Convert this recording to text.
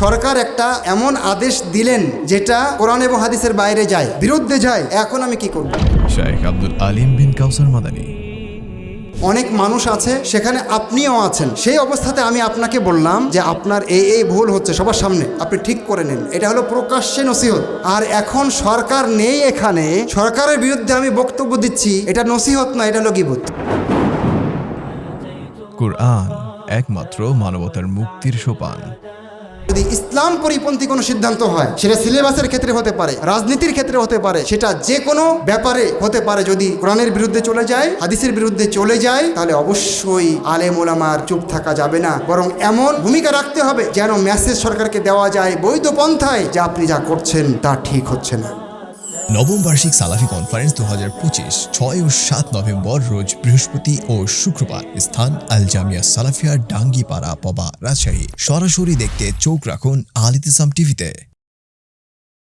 সরকার একটা এমন আদেশ দিলেন যেটা কোরআন এবং হাদিসের বাইরে যায় বিরুদ্ধে যায়। এখন আমি কি করব? শাইখ আব্দুল আলিম বিন কাউসার মাদানী। অনেক মানুষ আছে সেখানে আপনিও আছেন। সেই অবস্থাতে আমি আপনাকে বললাম যে আপনার এই এই ভুল হচ্ছে সবার সামনে। আপনি ঠিক করে নিন। এটা হলো প্রকাশ্যে নসিহত। আর এখন সরকার নেই এখানে। সরকারের বিরুদ্ধে আমি বক্তব্য দিচ্ছি এটা নসিহত না এটা হলো গিবত। কোরআন একমাত্র মানবতার মুক্তির সোপান। যদি ইসলাম পরিপন্থী কোনো সিদ্ধান্ত হয়, সেটা সিলেবাসের ক্ষেত্রে হতে পারে, রাজনীতির ক্ষেত্রে হতে পারে, সেটা যে কোনো ব্যাপারে হতে পারে। যদি কোরআনের বিরুদ্ধে চলে যায়, হাদিসের বিরুদ্ধে চলে যায়, তাহলে অবশ্যই আলেম ওলামার চুপ থাকা যাবে না। বরং এমন ভূমিকা রাখতে হবে যেন মেসেজ সরকারকে দেওয়া যায় বৈধ পন্থায়, যা আপনি যা করছেন তা ঠিক হচ্ছে না। নবম বার্ষিক সালাফি কনফারেন্স দু হাজার পঁচিশ, ছয় ও সাত নভেম্বর রোজ বৃহস্পতি ও শুক্রবার স্থান আল জামিয়া সালাফিয়া ডাঙ্গিপাড়া পবা রাজশাহী। সরাসরি দেখতে চোখ রাখুন আল ইতিসাম টিভিতে।